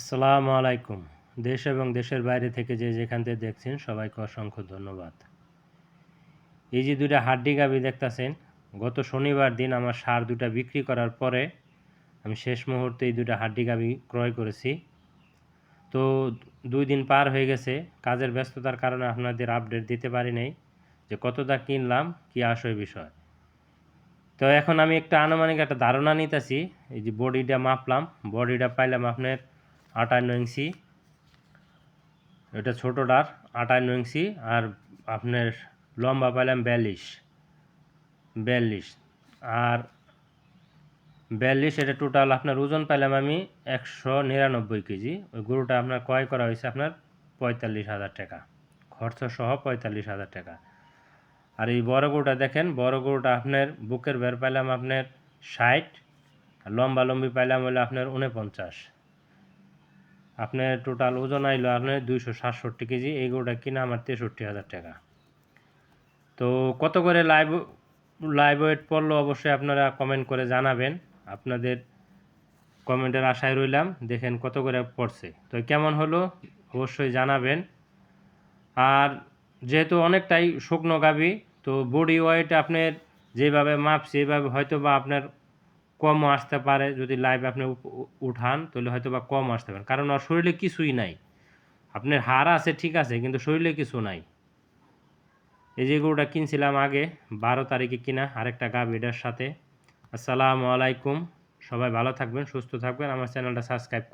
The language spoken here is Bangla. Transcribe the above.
আসসালামু আলাইকুম। দেশ এবং দেশের বাইরে থেকে যে যেখান থেকে দেখছেন সবাইকে অসংখ্য ধন্যবাদ। এই যে দুইটা হাড্ডি গাবি দেখতাছেন, গত শনিবার দিন আমার সার দুটা বিক্রি করার পরে আমি শেষ মুহূর্তে এই দুটা হাড্ডি গাবি ক্রয় করেছি। তো দুই দিন পার হয়ে গেছে, কাজের ব্যস্ততার কারণে আপনাদের আপডেট দিতে পারি নাই যে কতটা কিনলাম, কি আসয় বিষয়। তো এখন আমি একটা আনুমানিক একটা ধারণা নিতেছি, এই যে বডিটা মাপলাম, বডিটা পাইলাম আপনার আটান্ন ইঞ্চি এটা ছোটোটার আটান্ন ইঞ্চি আর আপনার লম্বা পাইলাম বিয়াল্লিশ। বিয়াল্লিশ। আর বিয়াল্লিশ এটা টোটাল আপনার ওজন পাইলাম আমি একশো নিরানব্বই কেজি। ওই গরুটা আপনার ক্রয় করা হয়েছে আপনার পঁয়তাল্লিশ হাজার টাকা। খরচ সহ পঁয়তাল্লিশ হাজার টাকা। আর এই বড় গরুটা দেখেন, বড় গরুটা আপনার বুকের বের পাইলাম আপনার ষাট লম্বা লম্বি পাইলাম হলো আপনার উনপঞ্চাশ। আপনার টোটাল ওজন আইলো আপনার দুইশো সাতষট্টি কেজি, এই গরুটা কিনা আমার তেষট্টি হাজার টাকা। তো কত করে লাইভ লাইভ ওয়েট পড়ল অবশ্যই আপনারা কমেন্ট করে জানাবেন। আপনাদের কমেন্টের আশায় রইলাম, দেখেন কত করে পড়ছে। তো কেমন হলো অবশ্যই জানাবেন। আর যেহেতু অনেকটাই শুকনো গাবি তো বডি ওয়েট আপনার যেভাবে মাপছে এইভাবে হয়তো বা আপনার কমও আসতে পারে, যদি লাইভ আপনি উঠান, তাহলে হয়তো বা কম আসতে পারেন কারণ ওর শরীরে কিছুই নাই। আপনার হার আছে, ঠিক আছে, কিন্তু শরীরে কিছু নাই। এই যে গরুটা কিনছিলাম আগে, বারো তারিখে কিনা, আরেকটা গা এটার সাথে। আসসালামু আলাইকুম, সবাই ভালো থাকবেন, সুস্থ থাকবেন, আমার চ্যানেলটা সাবস্ক্রাইব